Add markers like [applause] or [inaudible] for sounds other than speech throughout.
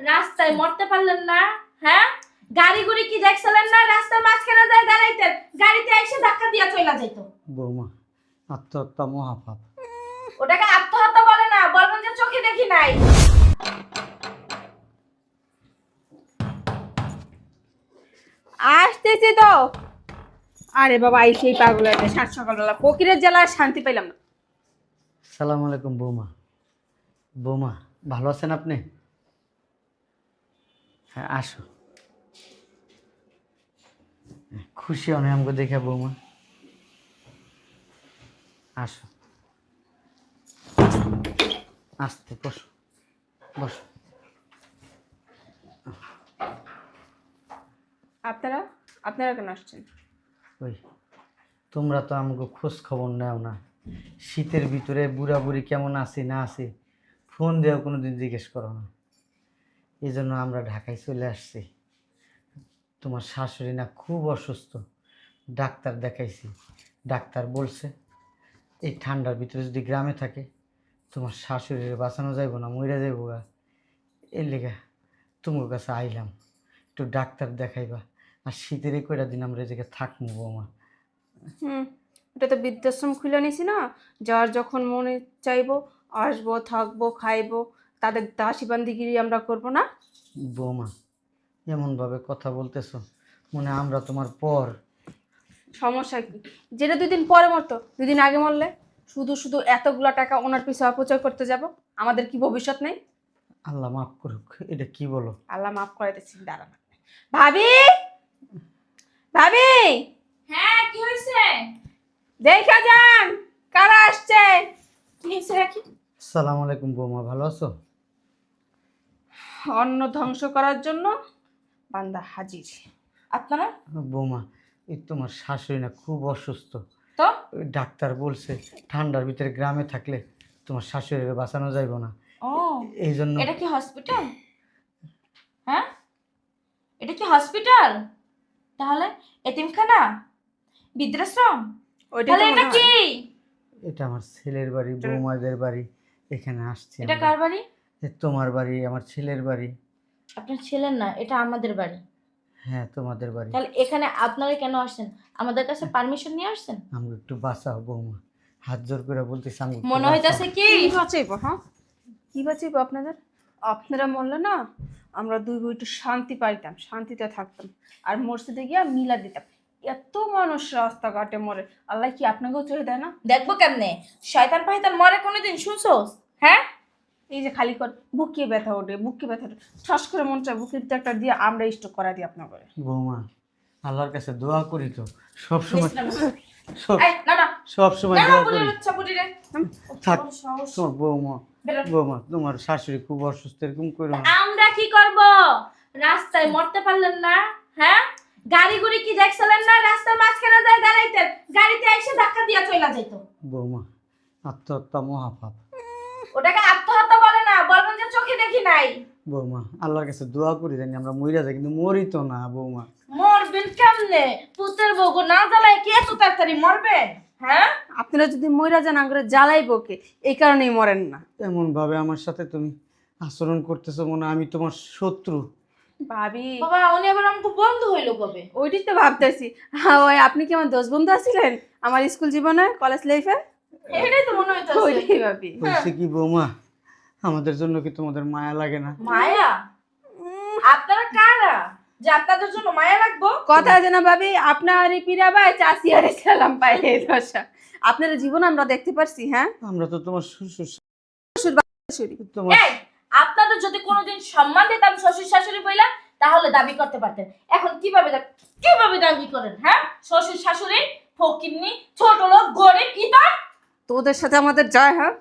রাস্তায় মরতে পারলেন না হ্যাঁ? গাড়ি গুড়ি কি দেখছিলেন না? রাস্তার মাঝখানে যায় দাঁড়াইতেন গাড়িতে এসে ধাক্কা দিয়া চলে যেত বৌমা আত্মহত্যা মহাপাপ। ওটাকে আত্মহত্যা বলে না বলবেন যে চোখে দেখি নাই। আসতেছি তো। আরে বাবা এই সেই পাগল একটা সাত সকালবেলা। ফকিরের জেলায় শান্তি পেলাম না। সালাম আলাইকুম বৌমা। বৌমা ভালো আছেন আপনি? হ্যাঁ আসো। খুশি অনেক আমাকে দেখে বৌমা। আসো। আসতে বসো। বসো। আপনারা? আপনারা কেন আসছেন? ওই তোমরা তো আমাকে খোঁজ খবর নেও না। শীতের ভিতরে বুড়া বুড়ি কেমন আছি না আছি ফোন দেওয়া কোনো দিন জিজ্ঞেস করো না। এই জন্য আমরা ঢাকায় চলে আসছি। তোমার শাশুড়ি না খুব অসুস্থ। ডাক্তার দেখাইছি। ডাক্তার বলছে, এই ঠান্ডার ভিতরে যদি গ্রামে থাকে, তোমার শাশুড়ির বাঁচানো যাইব না, মইরা যাইব গা। এর লেগে তোমার কাছে আইলাম, একটু ডাক্তার দেখাইবা। আর শীতের এই কয়টা দিন আমরা জায়গায় থাকব বৌমা। হুম, এটা তো বৃদ্ধাশ্রম খুলে নিছি না। যার যখন মনে চাইব, আসব, থাকব, খাইবো। তাদের দাসী বান্দিগিরি আমরা করব না? বৌমা এমনভাবে কথা বলতেছো মনে আমরা তোমার পর। সমস্যা কি? যেটা দুই দিন পরে মরতো দুদিন আগে মরলে শুধু শুধু এতগুলা টাকা ওনার পিছু অপচয় করতে যাব আমাদের কি ভবিষ্যৎ নেই? আল্লাহ মাফ করুক এটা কি বলো? আল্লাহ মাফ করে দিচ্ছি দাঁড়ান। ভাবি! ভাবি! হ্যাঁ কি হয়েছে? দেখা যান কারা আসছে? কি হয়েছে রাখি? সালাম আলাইকুম বৌমা ভালো আছো? অন্ন ধ্বংস করার জন্য বান্দা হাজির। আপনারা? বৌমা এই তোমার শাশুড়ি না খুব অসুস্থ। তো? ডাক্তার বলছে ঠান্ডার ভিতরে গ্রামে থাকলে তোমার শাশুড়িকে বাঁচানো যাইব না। ও এই জন্য এটা কি হসপিটাল? হ্যাঁ? এটা কি হসপিটাল? তাহলে এতিমখানা? বৃদ্ধাশ্রম? তাহলে এটা কি? এটা আমার ছেলের বাড়ি বৌমাদের বাড়ি। এখানে আসছে এটা কার বাড়ি? এ তোমার বাড়ি আমার ছেলের বাড়ি। আপনার ছেলের না এটা আমাদের বাড়ি। হ্যাঁ তোমাদের বাড়ি। তাহলে এখানে আপনারা কেন আসছেন? আমাদের কাছে পারমিশন নিয়ে আসছেন? আমাকে একটু বাঁচাও বৌমা। হাত জোর করে বলতেছি আমাকে একটু মনে হইতাছে কি? কি বাঁচাইবো হ্যাঁ? কি বাঁচাইবো আপনাদের? আপনারা মরলে না আমরা দুই বই একটু শান্তি পাইতাম শান্তিতে থাকতাম। আর মসজিদে গিয়া মিলা দিতাম। এত মানুষ রাস্তাঘাটে মরে। আল্লাহ কি আপনাকেও চলে দেয় না? দেখব কেমনে? শয়তান পাইতান মরে কোনোদিন শুনছোস? হ্যাঁ? এই যে খালি কর বুকে ব্যথা ওঠে বুকে ব্যথা ওঠে। ঠাস করে মন চায় বুকের একটা দিয়ে আমরা স্টোক করা দিই আপনার করে বৌমা আল্লাহর কাছে দোয়া করি তো। সব সময় সব এই, না না। সব সময় দোয়া করি। বাচ্চা বুড়ি রে। থাক তোমার বৌমা বৌমা তোমার শাশুড়ি খুব অসুস্থ এরকম করো আমরা কি করব? রাস্তায় মরতে পারলেন না হ্যাঁ? গাড়ি গুড়ি কি দেখছিলেন না? রাস্তার মাঝখানে যায় দাঁড়াইতেন। গাড়িতে এসে ধাক্কা দিয়া চলে যেত বৌমা আত্মহত্যা মহাপাপ। ওটাকে আত্মহত্যা বলে না বলবেন যে চোখে দেখি নাই। বৌমা আল্লাহর কাছে দোয়া করি জানি আমরা মরিয়া যাই কিন্তু মরি তো না বৌমা। মরবেন কেমনে? পুতের বউগো না জ্বালায় কি এত তাড়াতাড়ি মরবেন হ্যাঁ? আপনারা যদি ময়রা যান আঙ্গুরে জ্বালাইবো কে এই কারণেই মরেন না। এমন ভাবে আমার সাথে তুমি আচরণ করতেছো মনে হয় আমি তোমার শত্রু। ভাবি। বাবা উনি আবার আমাকে বন্ধ হইল কবে? ওইটাই তো ভাবতেছি। হ্যাঁ ওই আপনি কি আমার দোষ বন্ধু আছিলেন? আমার স্কুল জীবনে কলেজ লাইফে এটাই তো মনে হইতাছে। ওইটাই ভাবি। বলছি কি বৌমা আমাদের জন্য কি তোমাদের মায়া লাগে না? মায়া? আপনারা কারা? যে আপনাদের জন্য মায়া রাখব কথা আছে না ভাবি আপনার পিরা ভাই চাষি আরে সালাম পাই দশা। আপনার জীবন আমরা দেখতে পারছি হ্যাঁ? আমরা তো তোমার শ্বশুর শাশুড়ি। তোমার আপনাদের যদি কোনোদিন সম্মান দিতাম শ্বশুর শাশুড়ি বইলা তাহলে দাবি করতে পারতেন। এখন কীভাবে কীভাবে দাবি করেন হ্যাঁ? শ্বশুর শাশুড়ি ফকিরনি ছোট লোক গরিব ইতা তোদের সাথে আমাদের যায় হ্যাঁ?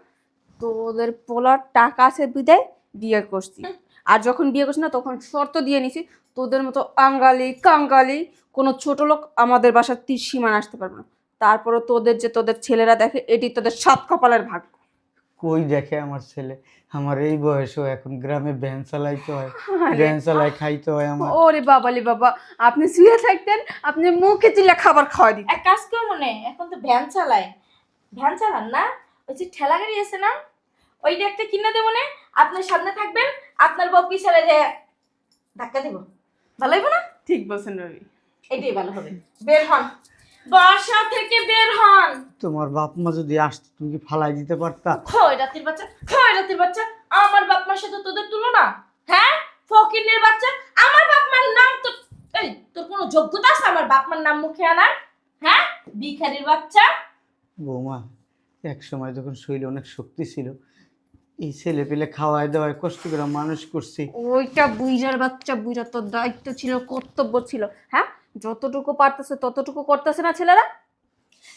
তোদের পোলার টাকা আছে বিদায় বিয়ে করছি। আর যখন বিয়ে করছি না তখন শর্ত দিয়ে নিছি তোদের মতো আঙ্গালি কাঙ্গালি কোনো ছোট লোক আমাদের বাসার তীর সীমান আসতে পারবে না। তারপরে তোদের যে তোদের ছেলেরা দেখে এটি তোদের সাত কপালের ভাগ্য কই দেখে আমার ছেলে? আমার এই বয়সেও এখন গ্রামে ভ্যান চালাইতে হয় ভ্যান চালাই খাইতে হয় আমার। ওরে বাবা বাবালি বাবা আপনি শুয়ে থাকতেন আপনি মুখে চিল্লা খাবার খাওয়া দিতেন। এক কাজ করে মনে এখন তো ভ্যান চালায়। ভ্যান চালান না ওই যে ঠেলা গাড়ি আছে না ওইটা একটা কিনে দেবো না। আপনার সামনে থাকবেন আপনার বউ পিছনে যে ধাক্কা দেবো। ভালো হইব না? ঠিক বলছেন রবি। এটাই ভালো হবে। বের হন। বাসা থেকে বের হন। তোমার বাপ মা যদি আসতো তুমি কি ফালাই দিতে পারতা? খয় রাতের বাচ্চা খয় রাতের বাচ্চা। আমার বাপ মার সাথে তোদের তুলনা? হ্যাঁ? ফকিনের বাচ্চা? আমার বাপ মার নাম তো এই তোর কোনো যোগ্যতা আছে? আমার বাপ মার নাম মুখে আনার? হ্যাঁ? ভিখারির বাচ্চা? বৌমা এক সময় যখন শরীরে অনেক শক্তি ছিল এই ছেলে পেলে খাওয়ায় দাওয়ায় কষ্ট করে মানুষ করছি। ওইটা বুইজার বাচ্চা বুইজার তোর দায়িত্ব ছিল কর্তব্য ছিল। হ্যাঁ? যতটুকু পারতেছে ততটুকু করতেছে না ছেলেরা?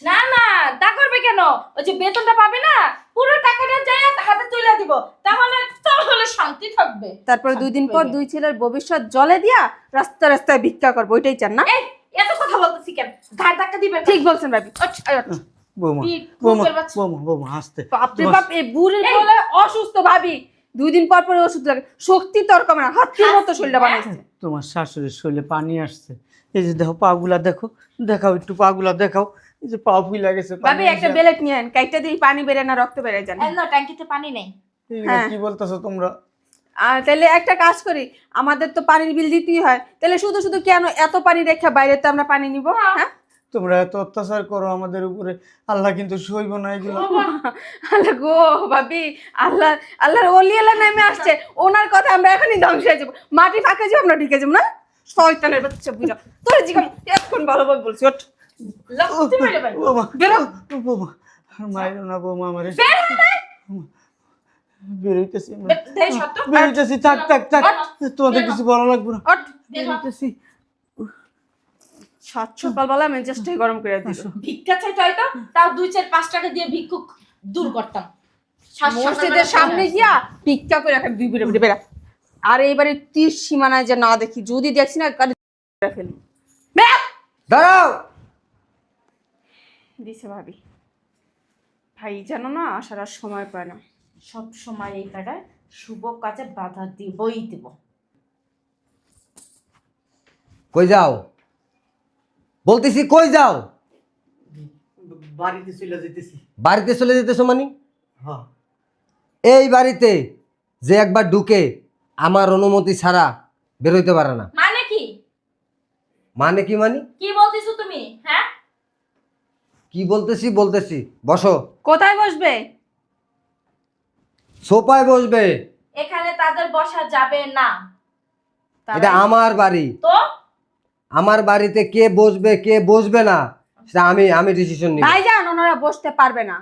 না না তা করবে কেন? ওই যে বেতনটা পাবে না পুরো টাকাটা যাই হাতে তুলে দিব। তাহলে তাহলে শান্তি থাকবে। তারপর দুই দিন পর দুই ছেলের ভবিষ্যৎ জলে দিয়া রাস্তা রাস্তায় ভিক্ষা করব ওইটাই চান না? এই এত কথা বলতেছি কেন? ঘাট ধাক্কা দিবেন ঠিক বলছেন ভাবি। বৌমা বৌমা বৌমা বৌমা হাসতে বাপরে বাপ এই বুড়ি বলে অসুস্থ ভাবি। দুই দিন পর পরে ওষুধ লাগে। শক্তি তোর কমে হাতির মতো শরীরটা বানাইছে তোমার শাশুড়ির শরীরে পানি আসছে। এই যে দেখো পাগুলা দেখো দেখাও একটু পাগুলা দেখাও। এই যে পা ফুইলা গেছে ভাবি একটা বেলেট নিয়ে আন। কাইটা দিয়ে পানি বেড়ে না রক্ত না ট্যাঙ্কিতে পানি নেই। হ্যাঁ। কি বলতেছো তোমরা? আর তাহলে একটা কাজ করি। আমাদের তো পানির বিল দিতেই হয়। তাহলে শুধু শুধু কেন এত পানি রেখে বাইরে তো আমরা পানি নিব? হ্যাঁ? তোমরা এত অত্যাচার করো আমাদের উপরে। আল্লাহ কিন্তু সইব না এগুলো আল্লাহ গো ভাবি আল্লাহ আল্লাহর ওলি আল্লাহ নামে আসছে। ওনার কথা আমরা এখনই ধ্বংস হয়ে যাব। মাটি ফাঁকে যাব আমরা ঢুকে যাব না? শয়তানের বাচ্চা বুঝা তোর জিগাম এখন ভালো ভাবে বলছি ওঠ। বৌমা আর না বৌমা আমারে। বেরোইতেছি থাক থাক থাক। তোমাদের কিছু বলা লাগবে না? বেরোইতেছি সাত সকালবেলা মেজাজটাই গরম করে দিল [laughs] ভিক্ষা চাইতে হয়তো তাও দুই চার পাঁচ টাকা দিয়ে ভিক্ষুক দূর করতাম। মসজিদের সামনে গিয়া ভিক্ষা করে বেড়ে। আর এইবারে তীর সীমানায় যে না দেখি যদি দেখছি না দাঁড়াও! দিছে ভাবি। ভাই জানো না আসার আর সময় পায় না। সব সময় এই কাটায় শুভ কাজে বাধা দিবই দিব। কই যাও? বলতেছি কই যাও? বাড়িতে চলে যেতেছি বাড়িতে চলে যেতেছো মানে? হ্যাঁ। এই বাড়িতে যে একবার ঢুকে আমার অনুমতি ছাড়া বেরোইতে পারে না। মানে কি? মানে কি মানে? কি বলতেছো তুমি হ্যাঁ? কি বলতেছি বলতেছি। বসো। কোথায় বসবে? সোফায় বসবে। এখানে তাদের বসা যাবে না। এটা আমার বাড়ি। তো? আমার বাড়িতে কে বসবে কে বসবে না সেটা আমি আমি ডিসিশন নিই ভাইজান, ওনারা বসতে পারবে না।